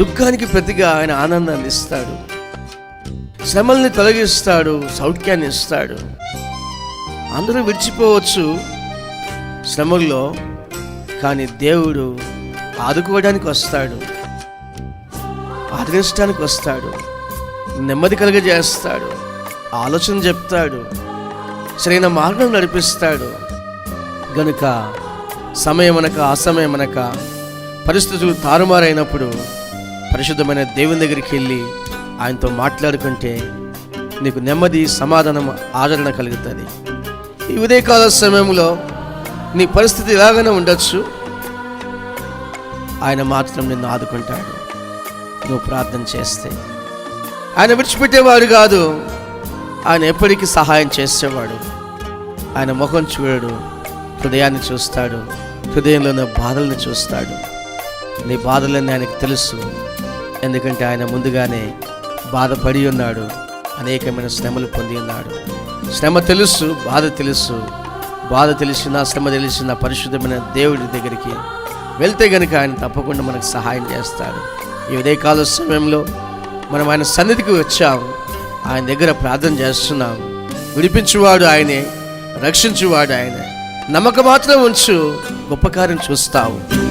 దుఃఖానికి ప్రతిగా ఆయన ఆనందాన్ని ఇస్తాడు. శ్రమల్ని తొలగిస్తాడు సౌఖ్యాన్ని ఇస్తాడు. అందరూ విడిచిపోవచ్చు శ్రమల్లో కానీ దేవుడు ఆదుకోవడానికి వస్తాడు. ఆదరించడానికి వస్తాడు. నెమ్మది కలుగజేస్తాడు. ఆలోచన చెప్తాడు. సరైన మార్గం నడిపిస్తాడు. గనుక సమయమనక అసమయమనక పరిస్థితులు తారుమారైనప్పుడు పరిశుద్ధమైన దేవుని దగ్గరికి వెళ్ళి ఆయనతో మాట్లాడుకుంటే నీకు నెమ్మది సమాధానం ఆదరణ కలుగుతుంది. ఈ ఉదయకాల సమయంలో నీ పరిస్థితి ఎలాగైనా ఉండొచ్చు. ఆయన మాత్రం నిన్ను ఆదుకుంటాడు. నువ్వు ప్రార్థన చేస్తే ఆయన విడిచిపెట్టేవాడు కాదు. ఆయన ఎప్పటికీ సహాయం చేసేవాడు. ఆయన ముఖం చూడడు హృదయాన్ని చూస్తాడు హృదయంలోని బాధల్ని చూస్తాడు. నీ బాధలన్నీ ఆయనకు తెలుసు. ఎందుకంటే ఆయన ముందుగానే బాధపడి ఉన్నాడు అనేకమైన శ్రమలు పొంది ఉన్నాడు. శ్రమ తెలుసు బాధ తెలుసు. బాధ తెలిసిన శ్రమ తెలిసిన పరిశుద్ధమైన దేవుడి దగ్గరికి వెళ్తే గనుక ఆయన తప్పకుండా మనకు సహాయం చేస్తాడు. ఈ ఉదయకాల సమయంలో మనం ఆయన సన్నిధికి వచ్చాము ఆయన దగ్గర ప్రార్థన చేస్తున్నాము విడిపించువాడు ఆయనే రక్షించువాడు ఆయనే. నమ్మకం మాత్రం ఉంచు గొప్ప కార్యం చూస్తావు.